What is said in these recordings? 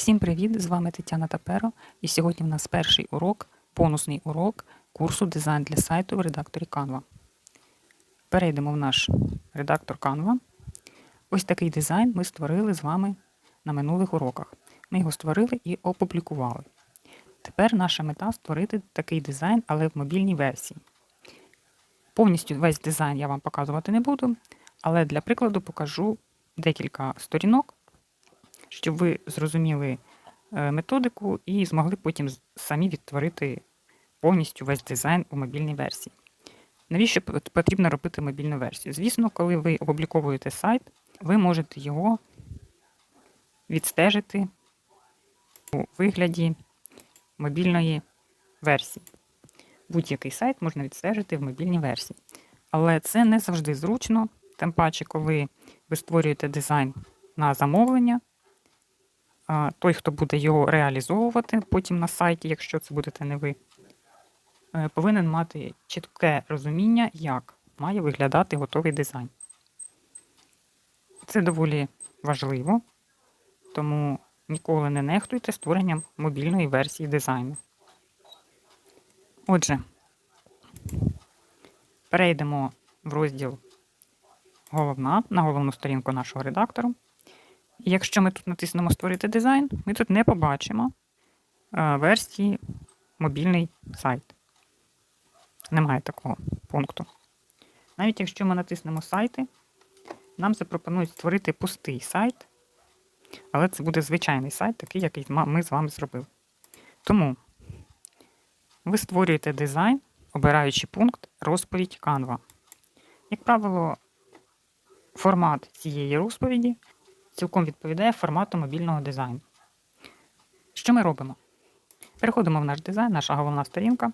Всім привіт! З вами Тетяна Таперо. І сьогодні в нас перший урок, бонусний урок курсу дизайн для сайту в редакторі Canva. Перейдемо в наш редактор Canva. Ось такий дизайн ми створили з вами на минулих уроках. Ми його створили і опублікували. Тепер наша мета створити такий дизайн, але в мобільній версії. Повністю весь дизайн я вам показувати не буду, але для прикладу покажу декілька сторінок, щоб ви зрозуміли е, методику і змогли потім самі відтворити повністю весь дизайн у мобільній версії. Навіщо потрібно робити мобільну версію? Звісно, коли ви опубліковуєте сайт, ви можете його відстежити у вигляді мобільної версії. Будь-який сайт можна відстежити в мобільній версії. Але це не завжди зручно, тим паче, коли ви створюєте дизайн на замовлення, той, хто буде його реалізовувати потім на сайті, якщо це будете не ви, е, повинен мати чітке розуміння, як має виглядати готовий дизайн. Це доволі важливо, тому ніколи не нехтуйте створенням мобільної версії дизайну. Отже, перейдемо в розділ головна на головну сторінку нашого редактору. Якщо ми тут натиснемо Створити дизайн, ми тут не побачимо е, версії мобільний сайт. Немає такого пункту. Навіть якщо ми натиснемо сайти, нам запропонують створити пустий сайт, але це буде звичайний сайт, такий, який ми з вами зробили. Тому ви створюєте дизайн, обираючи пункт розповідь Canva. Як правило, формат цієї розповіді цілком відповідає формату мобільного дизайну. Що ми робимо? Переходимо в наш дизайн, наша головна сторінка.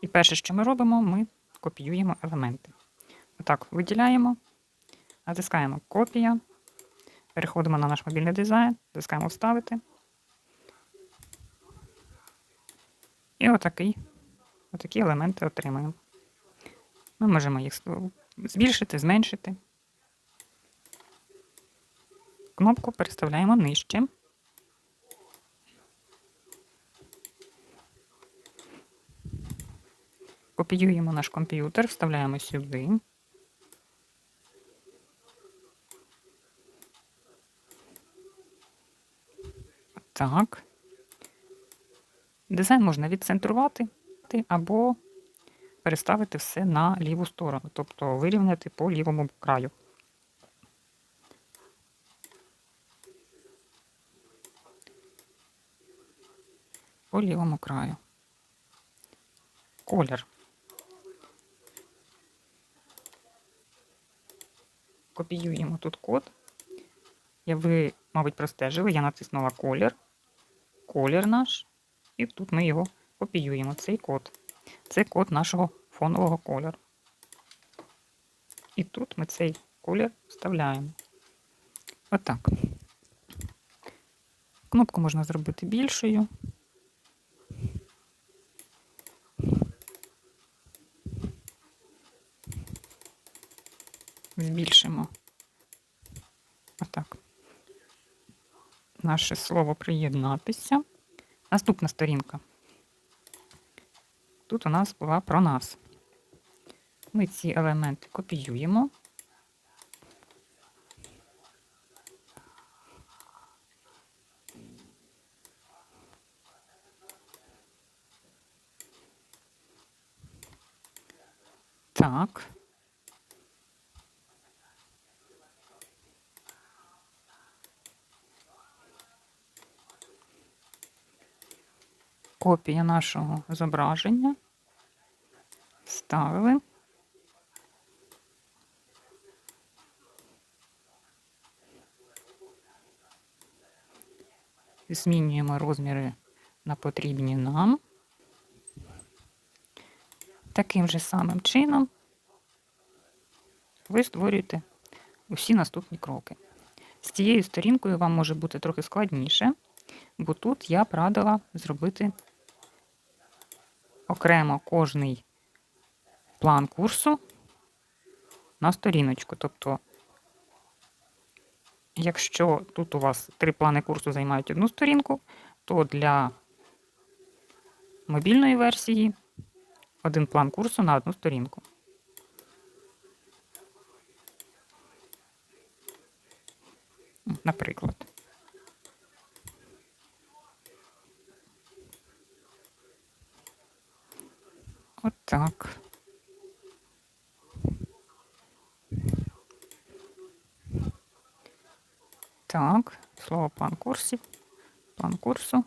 І перше, що ми робимо, ми копіюємо елементи. Отак, виділяємо, натискаємо копія, переходимо на наш мобільний дизайн, натискаємо Вставити. І отакий, отакі елементи отримаємо. Ми можемо їх збільшити, зменшити. Кнопку переставляємо нижче. Копіюємо наш комп'ютер, вставляємо сюди. Так. Дизайн можна відцентрувати або переставити все на ліву сторону, тобто вирівняти по лівому краю. Лівому краю. Колір. Копіюємо тут код. Я ви, мабуть, простежили, я натиснула колір, колір наш, і тут ми його копіюємо, цей код. Це код нашого фонового кольору. І тут ми цей колір вставляємо. Отак. Кнопку можна зробити більшою. Збільшимо. Отак. Наше слово приєднатися. Наступна сторінка. Тут у нас була про нас. Ми ці елементи копіюємо. Так. Копія нашого зображення. Вставили. Змінюємо розміри на потрібні нам. Таким же самим чином ви створюєте усі наступні кроки. З цією сторінкою вам може бути трохи складніше, бо тут я б радила зробити окремо кожний план курсу на сторіночку. Тобто Якщо тут у вас три плани курсу займають одну сторінку, то для мобільної версії один план курсу на одну сторінку. Наприклад. От так. Так, слово план курсів. План курсу.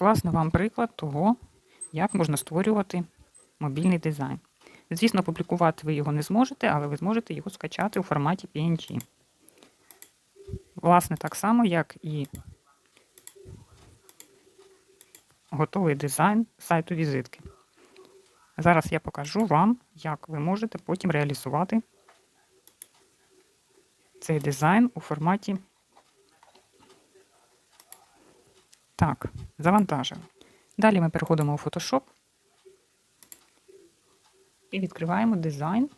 Власне, вам приклад того, як можна створювати мобільний дизайн. Звісно, публікувати ви його не зможете, але ви зможете його скачати у форматі PNG. Власне, так само, як і готовий дизайн сайту візитки. Зараз я покажу вам, як ви можете потім реалізувати цей дизайн у форматі. Так, завантажимо. Далі ми переходимо у Photoshop і відкриваємо дизайн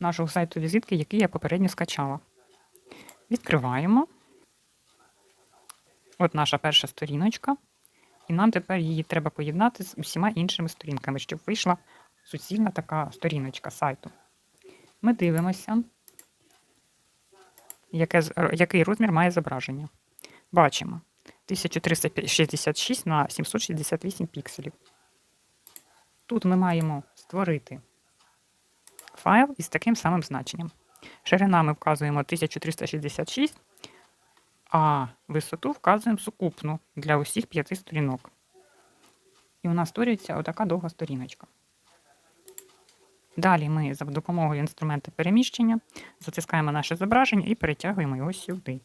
нашого сайту візитки, який я попередньо скачала. Відкриваємо. От наша перша сторіночка. І нам тепер її треба поєднати з усіма іншими сторінками, щоб вийшла суцільна така сторіночка сайту. Ми дивимося, яке, який розмір має зображення. Бачимо 1366 на 768 пікселів. Тут ми маємо створити файл із таким самим значенням. Ширина ми вказуємо 1366, а висоту вказуємо сукупну для усіх п'яти сторінок. І у нас створюється отака довга сторіночка. Далі ми за допомогою інструменту переміщення затискаємо наше зображення і перетягуємо його сюди.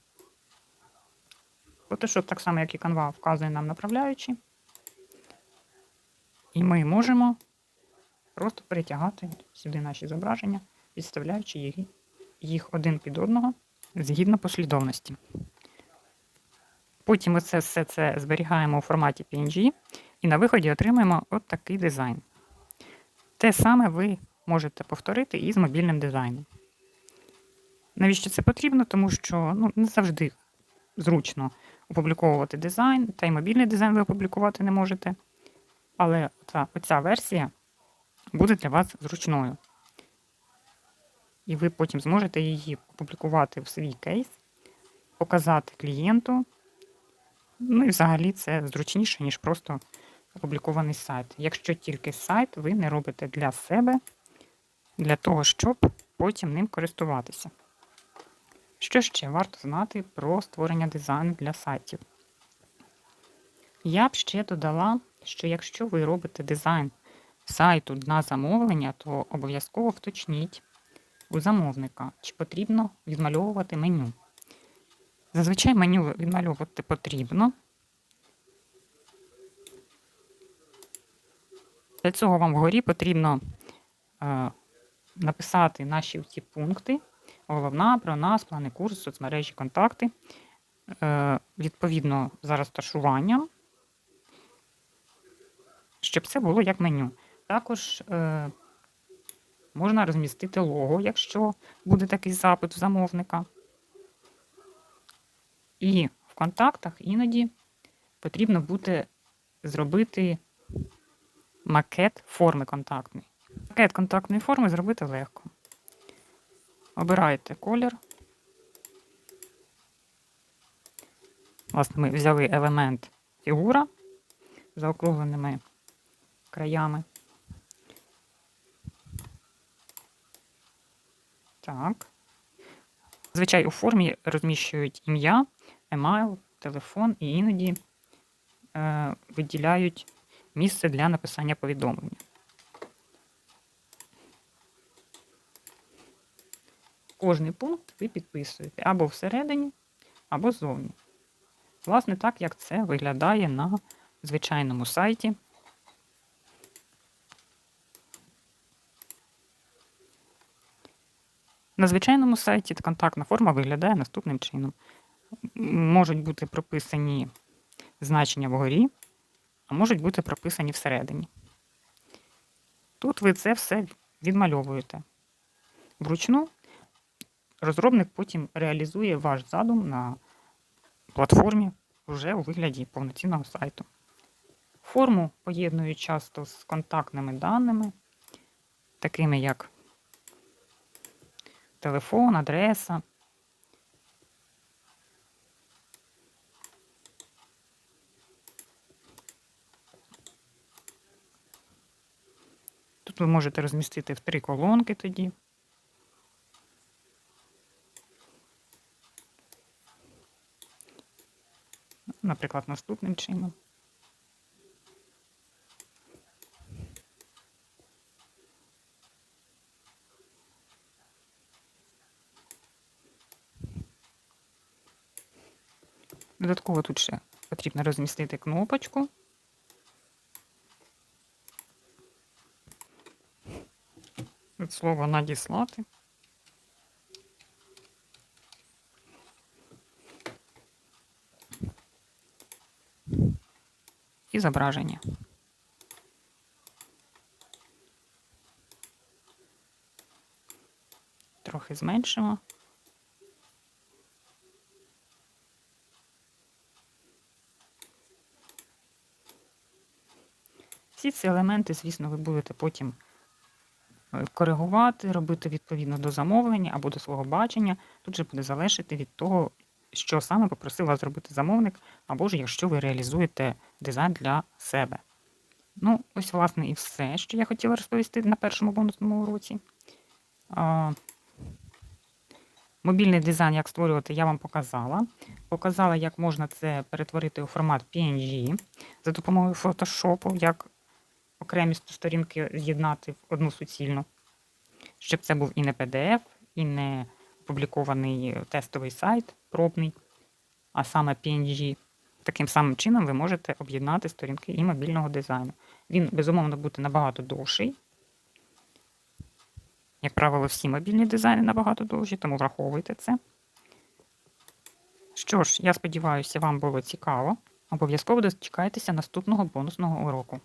Photoshop, так само, як і Canva, вказує нам направляючі. І ми можемо просто перетягати сюди наші зображення, підставляючи їх, їх один під одного згідно послідовності. Потім ми це все це зберігаємо у форматі PNG і на виході отримаємо от такий дизайн. Те саме ви можете повторити і з мобільним дизайном. Навіщо це потрібно? Тому що ну, не завжди зручно опубліковувати дизайн, та й мобільний дизайн ви опублікувати не можете. Але оця, оця версія буде для вас зручною. І ви потім зможете її опублікувати в свій кейс, показати клієнту. Ну і взагалі це зручніше, ніж просто опублікований сайт. Якщо тільки сайт ви не робите для себе, для того, щоб потім ним користуватися. Що ще варто знати про створення дизайну для сайтів? Я б ще додала, що якщо ви робите дизайн сайту на замовлення, то обов'язково вточніть у замовника, чи потрібно відмальовувати меню. Зазвичай меню відмальовувати потрібно. Для цього вам вгорі потрібно е, написати наші ці пункти. Головна, про нас, плани курсу, соцмережі, контакти. Е, Відповідно, за розташуванням, щоб це було як меню. Також е, можна розмістити лого, якщо буде такий запит у замовника. І в контактах іноді потрібно буде зробити макет форми контактної. Макет контактної форми зробити легко. Обирайте колір. Власне, ми взяли елемент фігура заокругленими краями. Так. Зазвичай у формі розміщують ім'я, емайл, телефон і іноді е, виділяють місце для написання повідомлення. Кожний пункт ви підписуєте або всередині, або ззовні. Власне, так як це виглядає на звичайному сайті. На звичайному сайті контактна форма виглядає наступним чином. Можуть бути прописані значення вгорі, а можуть бути прописані всередині. Тут ви це все відмальовуєте. Вручну розробник потім реалізує ваш задум на платформі вже у вигляді повноцінного сайту. Форму поєднують часто з контактними даними, такими як телефон, адреса. Тут ви можете розмістити в три колонки тоді. Наприклад, наступним чином. Додатково тут ще потрібно розмістити кнопочку. Від слова надіслати. Зображення. Трохи зменшимо. Всі ці елементи, звісно, ви будете потім е, коригувати, робити відповідно до замовлення або до свого бачення. Тут же буде залежати від того, що саме попросив вас зробити замовник, або ж якщо ви реалізуєте дизайн для себе. Ну, ось, власне, і все, що я хотіла розповісти на першому бонусному уроці. Мобільний дизайн, як створювати, я вам показала. Показала, як можна це перетворити у формат PNG за допомогою Photoshop, як окремі сторінки з'єднати в одну суцільну, щоб це був і не PDF, і не опублікований тестовий сайт пробний, а саме PNG. Таким самим чином ви можете об'єднати сторінки і мобільного дизайну. Він, безумовно, буде набагато довший. Як правило, всі мобільні дизайни набагато довші, тому враховуйте це. Що ж, я сподіваюся, вам було цікаво. Обов'язково дочекайтеся наступного бонусного уроку.